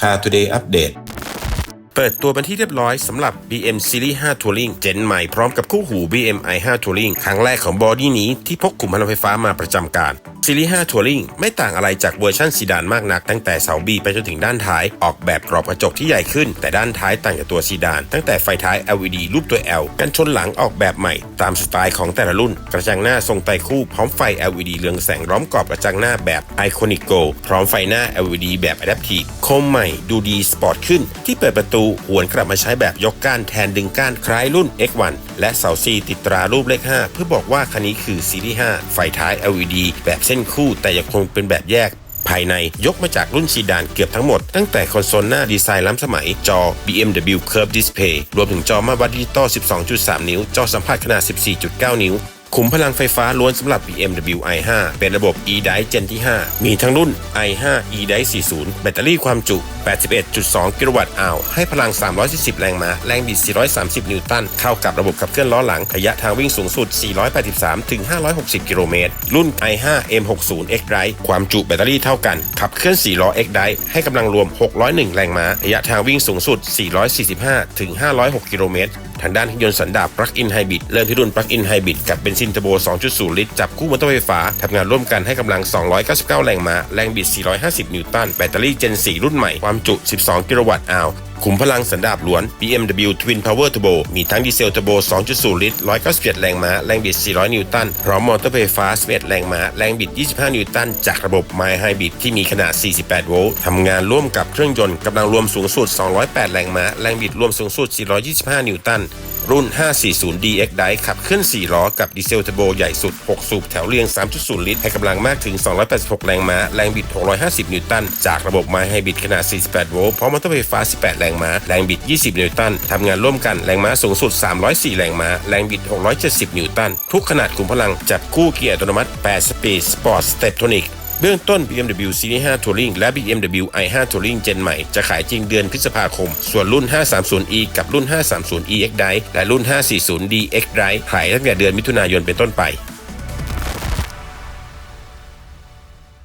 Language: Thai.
พา Today อัปเดตเปิดตัวเป็นที่เรียบร้อยสำหรับ BM Series 5 Touring เจนใหม่พร้อมกับคู่หู BM i5 Touring ครั้งแรกของบอดี้นี้ที่พกกลุ่มพลังไฟฟ้ามาประจำการ Series 5 Touring ไม่ต่างอะไรจากเวอร์ชันซีดานมากนัก ตั้งแต่เสาบีไปจนถึงด้านท้าย ออกแบบกรอบกระจกที่ใหญ่ขึ้น แต่ด้านท้ายต่างจากตัวซีดาน ตั้งแต่ไฟท้าย LED รูปตัว L กันชนหลังออกแบบใหม่ ตามสไตล์ของแต่ละรุ่น กระจังหน้าทรงไตคู่พร้อมไฟ LED เรืองแสงล้อมกรอบกระจังหน้าแบบ Iconic Go พร้อมไฟหน้า LED แบบ Adaptive คมใหม่ดูดีสปอร์ตขึ้น ที่เปิดประตูหวนกลับมาใช้แบบยกก้านแทนดึงก้านคล้ายรุ่น X1 และเสา C ติดตรารูปเลข 5 เพื่อบอกว่าคันนี้คือซีรีส์5ไฟท้าย LED แบบเส้นคู่แต่ยังคงเป็นแบบแยกภายในยกมาจากรุ่นซีดานเกือบทั้งหมด ตั้งแต่คอนโซลหน้าดีไซน์ล้ำสมัย จอ BMW Curve Display รวมถึงจอมาตรวัดดิจิตอล 12.3 นิ้ว จอสัมผัสขนาด 14.9 นิ้ว ขุมพลังไฟฟ้าล้วนสำหรับ BMW i5 เป็นระบบ e-drive Gen ที่ 5 มีทั้งรุ่น i5 e-drive 40 แบตเตอรี่ความจุ 81.2 กิโลวัตต์อาวให้พลัง 340 แรงม้า แรงบิด 430 นิวตัน เข้ากับระบบขับเคลื่อนล้อหลัง ระยะทางวิ่งสูงสุด 483ถึง560 กิโลเมตร รุ่น i5 M60 X Drive ความจุแบตเตอรี่เท่ากัน ขับเคลื่อน 4 ล้อ X Drive ให้กำลังรวม 601 แรงม้า ระยะทางวิ่งสูงสุด 445ถึง506 กิโลเมตรทางด้านเครื่องยนต์สันดาปลั๊กอินไฮบริดเริ่มที่รุ่น Plug-in Hybrid กับเบนซินเทอร์โบ 2.0 ลิตร จับคู่มอเตอร์ไฟฟ้าทำงานร่วมกันให้กำลัง 299 แรงม้า แรงบิด 450 นิวตัน แบตเตอรี่ Gen 4 รุ่นใหม่ ความจุ 12 กิโลวัตต์อาว ขุมพลังสันดาปล้วน BMW Twin Power Turbo มีทั้งดีเซลเทอร์โบ 2.0 ลิตร 197 แรงม้า แรงบิด 400 นิวตัน พร้อมมอเตอร์ไฟฟ้า 11 แรงม้า แรงบิด 25 นิวตัน จากระบบ My Hybrid ที่มีขนาด 48 โวลต์ ทำงานร่วมกับเครื่องยนต์กำลังรวมสูงสุด 208 แรงม้า แรงบิดรวมสูงสุด 425 นิวตัน รุ่น 540DX Drive ขับเคลื่อน 4 ล้อกับดีเซลเทอร์โบใหญ่สุด 6 สูบแถวเรียง 3.0 ลิตร ให้กำลังมากถึง 286 แรงม้า แรงบิด 650 นิวตัน จากระบบ My Hybrid ขนาด 48 โวลต์ พร้อมมอเตอร์ไฟฟ้า 18 แรงม้า แรงบิด 20 นิวตัน ทำงานร่วมกัน แรงม้าสูงสุด 304 แรงม้า แรงบิด 670 นิวตัน ทุกขนาดขุมพลัง จับคู่เกียร์อัตโนมัติ 8 สปีด Sport Steptronic เเบื้องต้น BMW Serie 5 Touring และ BMW i5 Touring เจนใหม่ จะขายจริงเดือนพฤษภาคม ส่วนรุ่น 530e กับรุ่น 530e X Drive และรุ่น 540d X Drive ขายตั้งแต่เดือนมิถุนายนเป็นต้นไป